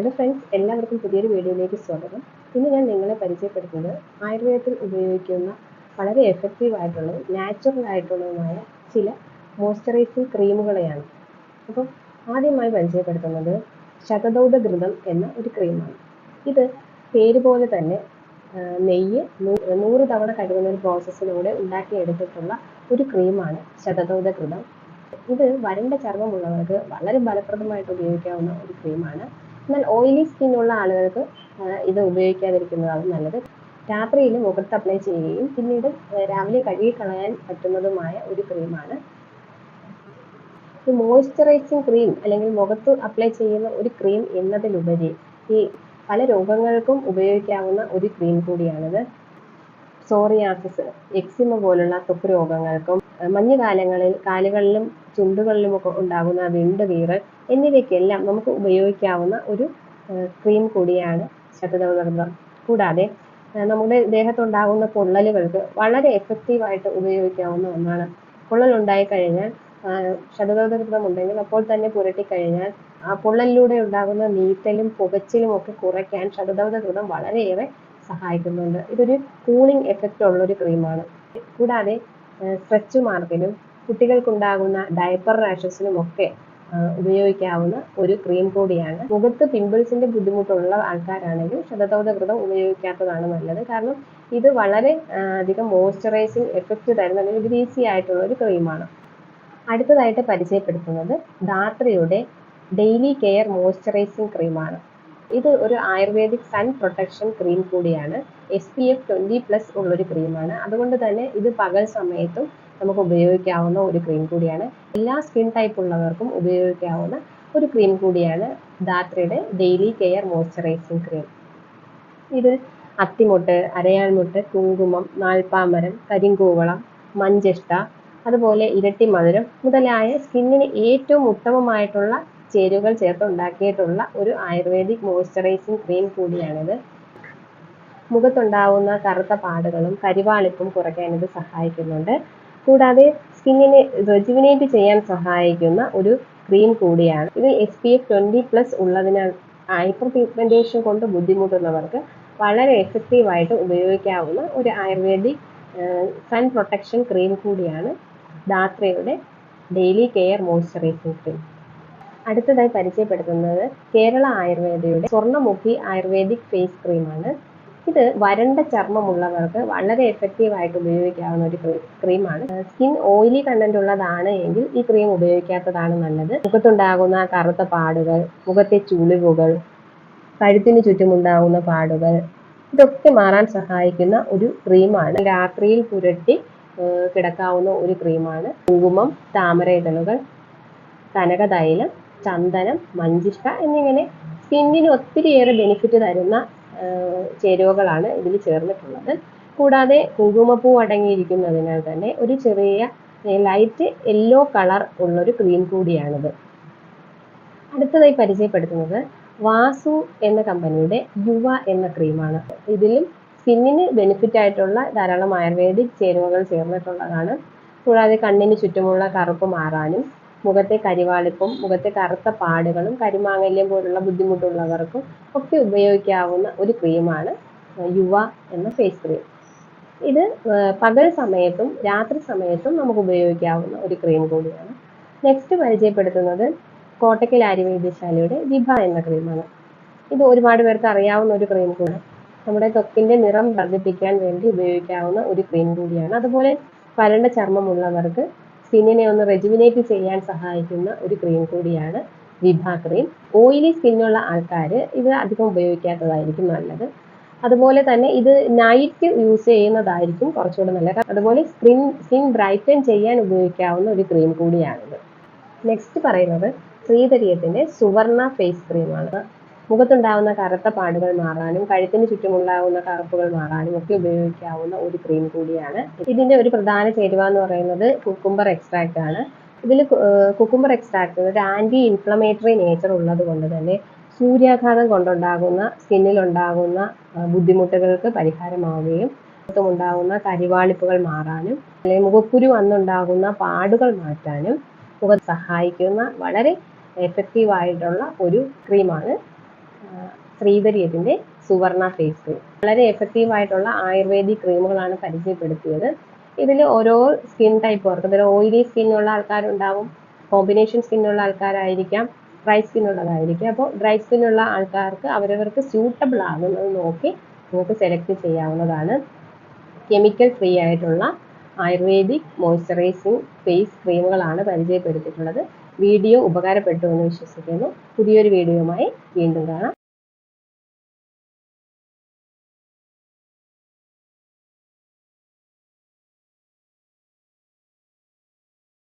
Hello friends എല്ലാവർക്കും പുതിയൊരു വീഡിയോയിലേക്ക് സ്വാഗതം. ഇന്ന് ഞാൻ നിങ്ങളെ പരിചയപ്പെടുത്തുന്നത് ആയുർവേദത്തിൽ ഉപയോഗിക്കുന്ന വളരെ എഫക്റ്റീവ് ആയിട്ടുള്ളതും നാച്ചുറൽ ആയിട്ടുള്ളതുമായ ചില മോയ്സ്ചറൈസിങ് ക്രീമുകളെയാണ് അപ്പം ആദ്യമായി പരിചയപ്പെടുത്തുന്നത് ശതദൗത ഘൃതം എന്ന ഒരു ക്രീമാണ് ഇത് പേര് പോലെ തന്നെ നെയ്യ് നൂറ് തവണ കഴുകുന്ന ഒരു പ്രോസസ്സിലൂടെ ഉണ്ടാക്കിയെടുത്തിട്ടുള്ള ഒരു ക്രീമാണ് ശതദൗത ഘൃതം. ഇത് വരണ്ട ചർമ്മമുള്ളവർക്ക് വളരെ ഫലപ്രദമായിട്ട് ഉപയോഗിക്കാവുന്ന ഒരു ക്രീമാണ് എന്നാൽ ഓയിലി സ്കിൻ ഉള്ള ആളുകൾക്ക് ഇത് ഉപയോഗിക്കാതിരിക്കുന്നതാണ് നല്ലത്. രാത്രിയിൽ മുഖത്ത് അപ്ലൈ ചെയ്യുകയും പിന്നീട് രാവിലെ കഴുകി കളയാൻ പറ്റുന്നതുമായ ഒരു ക്രീമാണ് ഈ മോയ്സ്ചറൈസിങ് ക്രീം അല്ലെങ്കിൽ മുഖത്ത് അപ്ലൈ ചെയ്യുന്ന ഒരു ക്രീം എന്നതിലുപരി ഈ പല രോഗങ്ങൾക്കും ഉപയോഗിക്കാവുന്ന ഒരു ക്രീം കൂടിയാണിത്. സോറിയാസിസ് എക്സിമ പോലുള്ള ത്വക്ക് രോഗങ്ങൾക്കും മഞ്ഞുകാലങ്ങളിൽ കാലുകളിലും ചുണ്ടുകളിലും ഒക്കെ ഉണ്ടാകുന്ന വിണ്ട് വീറൽ എന്നിവയ്ക്കെല്ലാം നമുക്ക് ഉപയോഗിക്കാവുന്ന ഒരു ക്രീം കൂടിയാണ് ശതദൗതൃതം കൂടാതെ നമ്മുടെ ദേഹത്തുണ്ടാകുന്ന പൊള്ളലുകൾക്ക് വളരെ എഫക്റ്റീവായിട്ട് ഉപയോഗിക്കാവുന്ന ഒന്നാണ്. പൊള്ളൽ ഉണ്ടായി കഴിഞ്ഞാൽ ശതദൗതൃതം ഉണ്ടെങ്കിൽ അപ്പോൾ തന്നെ പുരട്ടി കഴിഞ്ഞാൽ ആ പൊള്ളലിലൂടെ ഉണ്ടാകുന്ന നീറ്റലും പുകച്ചിലും ഒക്കെ കുറയ്ക്കാൻ ശതദൗതൃതം വളരെയേറെ സഹായിക്കുന്നുണ്ട്. ഇതൊരു കൂളിംഗ് എഫക്റ്റ് ഉള്ള ഒരു ക്രീമാണ് കൂടാതെ സ്ട്രെച്ച് മാർക്കിനും കുട്ടികൾക്കുണ്ടാകുന്ന ഡയപ്പർ റാഷസിനും ഒക്കെ ആ, ഉപയോഗിക്കാവുന്ന ഒരു ക്രീം കൂടിയാണ്. മുഖത്ത് പിമ്പിൾസിന്റെ ബുദ്ധിമുട്ടുള്ള ആൾക്കാരാണെങ്കിൽ ശതദൗതകൃതം ഉപയോഗിക്കാത്തതാണ് നല്ലത്. കാരണം ഇത് വളരെ അധികം മോയ്സ്ചറൈസിങ് എഫക്റ്റ് തരുന്ന അല്ലെങ്കിൽ ഗ്രീസി ആയിട്ടുള്ള ഒരു ക്രീമാണ് അടുത്തതായിട്ട് പരിചയപ്പെടുത്തുന്നത് ധാത്രിയുടെ ഡെയിലി കെയർ മോയ്സ്ചറൈസിങ് ക്രീമാണ് ഇത് ഒരു ആയുർവേദിക് സൺ പ്രൊട്ടക്ഷൻ ക്രീം കൂടിയാണ്. S P F twenty plus ഉള്ളൊരു ക്രീമാണ് അതുകൊണ്ട് തന്നെ ഇത് പകൽ സമയത്തും നമുക്ക് ഉപയോഗിക്കാവുന്ന ഒരു ക്രീം കൂടിയാണ്. എല്ലാ സ്കിൻ ടൈപ്പ് ഉള്ളവർക്കും ഉപയോഗിക്കാവുന്ന ഒരു ക്രീം കൂടിയാണ് ധാത്രയുടെ ഡെയിലി കെയർ മോയ്സ്ചറൈസിങ് ക്രീം ഇത് അത്തിമുട്ട് അരയാൽമുട്ട് കുങ്കുമം നാൽപ്പാമരം കരിങ്കൂവളം മഞ്ചിഷ്ട അതുപോലെ ഇരട്ടി മധുരം മുതലായ സ്കിന്നിന് ഏറ്റവും ഉത്തമമായിട്ടുള്ള ചേരുവകൾ ചേർത്ത് ഉണ്ടാക്കിയിട്ടുള്ള ഒരു ആയുർവേദിക് മോയ്സ്ചറൈസിങ് ക്രീം കൂടിയാണിത്. മുഖത്തുണ്ടാവുന്ന കറുത്ത പാടുകളും കരിവാളിപ്പും കുറയ്ക്കാൻ ഇത് സഹായിക്കുന്നുണ്ട്. കൂടാതെ സ്കിന്നിനെ റെജുവിനേറ്റ് ചെയ്യാൻ സഹായിക്കുന്ന ഒരു ക്രീം കൂടിയാണ്. ഇത് S P F twenty plus ഉള്ളതിനാൽ ഹൈപ്പർ പിഗ്മെന്റേഷൻ കൊണ്ട് ബുദ്ധിമുട്ടുള്ളവർക്ക് വളരെ എഫക്റ്റീവായിട്ട് ഉപയോഗിക്കാവുന്ന ഒരു ആയുർവേദിക് സൺ പ്രൊട്ടക്ഷൻ ക്രീം കൂടിയാണ് ധാത്രയുടെ ഡെയിലി കെയർ മോയ്സ്ചറൈസിങ് ക്രീം അടുത്തതായി പരിചയപ്പെടുത്തുന്നത് കേരള ആയുർവേദയുടെ സ്വർണമുഖി ആയുർവേദിക് ഫേസ് ക്രീമാണ് ഇത് വരണ്ട ചർമ്മമുള്ളവർക്ക് വളരെ എഫക്റ്റീവ് ആയിട്ട് ഉപയോഗിക്കാവുന്ന ഒരു ക്രീമാണ്. സ്കിൻ ഓയിലി കണ്ടന്റ് ഉള്ളതാണ് എങ്കിൽ ഈ ക്രീം ഉപയോഗിക്കാത്തതാണ് നല്ലത്. മുഖത്തുണ്ടാകുന്ന കറുത്ത പാടുകൾ മുഖത്തെ ചുളിവുകൾ കഴുത്തിന് ചുറ്റുമുണ്ടാകുന്ന പാടുകൾ ഇതൊക്കെ മാറാൻ സഹായിക്കുന്ന ഒരു ക്രീമാണ്. രാത്രിയിൽ പുരട്ടി കിടക്കാവുന്ന ഒരു ക്രീമാണ്. കുങ്കുമം താമര ഇതളുകൾ കനകതൈലം ചന്ദനം മഞ്ചിഷ്ട എന്നിങ്ങനെ സ്കിന്നിന് ഒത്തിരിയേറെ ബെനിഫിറ്റ് തരുന്ന ചേരുവകളാണ് ഇതിൽ ചേർന്നിട്ടുള്ളത്. കൂടാതെ കുങ്കുമപ്പൂ അടങ്ങിയിരിക്കുന്നതിനാൽ തന്നെ ഒരു ചെറിയ ലൈറ്റ് യെല്ലോ കളർ ഉള്ളൊരു ക്രീം കൂടിയാണിത്. അടുത്തതായി പരിചയപ്പെടുത്തുന്നത് വാസു എന്ന കമ്പനിയുടെ യുവ എന്ന ക്രീമാണ്. ഇതിലും സ്കിന്നിന് ബെനിഫിറ്റ് ആയിട്ടുള്ള ധാരാളം ആയുർവേദിക് ചേരുവകൾ ചേർന്നിട്ടുള്ളതാണ്. കൂടാതെ കണ്ണിന് ചുറ്റുമുള്ള കറുപ്പ് മാറാനും മുഖത്തെ കരിവാളിപ്പും മുഖത്തെ കറുത്ത പാടുകളും കരിമാങ്ങല്യം പോലുള്ള ബുദ്ധിമുട്ടുള്ളവർക്കും ഒക്കെ ഉപയോഗിക്കാവുന്ന ഒരു ക്രീമാണ് യുവ എന്ന ഫേസ് ക്രീം. ഇത് പകൽ സമയത്തും രാത്രി സമയത്തും നമുക്ക് ഉപയോഗിക്കാവുന്ന ഒരു ക്രീം കൂടിയാണ്. നെക്സ്റ്റ് പരിചയപ്പെടുത്തുന്നത് കോട്ടക്കൽ ആര്യവൈദ്യശാലയുടെ വിഭ എന്ന ക്രീമാണ്. ഇത് ഒരുപാട് പേർക്ക് അറിയാവുന്ന ഒരു ക്രീം കൂടി. നമ്മുടെ ത്വക്കിന്റെ നിറം വർദ്ധിപ്പിക്കാൻ വേണ്ടി ഉപയോഗിക്കാവുന്ന ഒരു ക്രീം കൂടിയാണ്. അതുപോലെ വരണ്ട ചർമ്മമുള്ളവർക്ക് സ്കിന്നിനെ ഒന്ന് റെജുവിനേറ്റ് ചെയ്യാൻ സഹായിക്കുന്ന ഒരു ക്രീം കൂടിയാണ് വിഭ ക്രീം ഓയിലി സ്കിന്നുള്ള ആൾക്കാർ ഇത് അധികം ഉപയോഗിക്കാത്തതായിരിക്കും നല്ലത്. അതുപോലെ തന്നെ ഇത് നൈറ്റ് യൂസ് ചെയ്യുന്നതായിരിക്കും കുറച്ചുകൂടെ നല്ലത്. അതുപോലെ സ്കിൻ സ്കിൻ ബ്രൈറ്റൻ ചെയ്യാൻ ഉപയോഗിക്കാവുന്ന ഒരു ക്രീം കൂടിയാണിത്. നെക്സ്റ്റ് പറയുന്നത് ശ്രീധരീയത്തിന്റെ സുവർണ ഫേസ് ക്രീമാണ് മുഖത്തുണ്ടാവുന്ന കറുത്ത പാടുകൾ മാറാനും കഴുത്തിന് ചുറ്റുമുണ്ടാകുന്ന കറുപ്പുകൾ മാറാനും ഒക്കെ ഉപയോഗിക്കാവുന്ന ഒരു ക്രീം കൂടിയാണ്. ഇതിന്റെ ഒരു പ്രധാന ചേരുവ എന്ന് പറയുന്നത് കുക്കുംബർ എക്സ്ട്രാക്റ്റ് ആണ്. ഇതിൽ കുക്കുംബർ എക്സ്ട്രാക്റ്റ് ഒരു ആന്റി ഇൻഫ്ലമേറ്ററി നേച്ചർ ഉള്ളത് കൊണ്ട് തന്നെ സൂര്യാഘാതം കൊണ്ടുണ്ടാകുന്ന സ്കിന്നിലുണ്ടാകുന്ന ബുദ്ധിമുട്ടുകൾക്ക് പരിഹാരമാവുകയും മുഖത്തുമുണ്ടാകുന്ന കരിവാളിപ്പുകൾ മാറാനും അല്ലെങ്കിൽ മുഖക്കുരു വന്നുണ്ടാകുന്ന പാടുകൾ മാറ്റാനും മുഖം സഹായിക്കുന്ന വളരെ എഫക്റ്റീവ് ആയിട്ടുള്ള ഒരു ക്രീമാണ് ശ്രീധര്യത്തിന്റെ സുവർണ ഫേസ് ക്രീം വളരെ എഫക്റ്റീവ് ആയിട്ടുള്ള ആയുർവേദിക് ക്രീമുകളാണ് പരിചയപ്പെടുത്തിയത്. ഇതിൽ ഓരോ സ്കിൻ ടൈപ്പ് ടൈപ്പുകാർക്ക് ഇതിൽ ഓയിലി സ്കിന്നുള്ള ആൾക്കാരുണ്ടാവും കോമ്പിനേഷൻ സ്കിന്നുള്ള ആൾക്കാരായിരിക്കാം ഡ്രൈ സ്കിൻ ഉള്ളതായിരിക്കും. അപ്പോൾ ഡ്രൈ സ്കിന്നുള്ള ആൾക്കാർക്ക് അവരവർക്ക് സ്യൂട്ടബിൾ ആകുന്നത് നോക്കി നമുക്ക് സെലക്ട് ചെയ്യാവുന്നതാണ്. കെമിക്കൽ ഫ്രീ ആയിട്ടുള്ള ആയുർവേദിക് മോയ്സ്ചറൈസിങ് ഫേസ് ക്രീമുകളാണ് പരിചയപ്പെടുത്തിയിട്ടുള്ളത്. വീഡിയോ ഉപകാരപ്പെട്ടു എന്ന് വിശ്വസിക്കുന്നു. പുതിയൊരു വീഡിയോയുമായി വീണ്ടും കാണാം.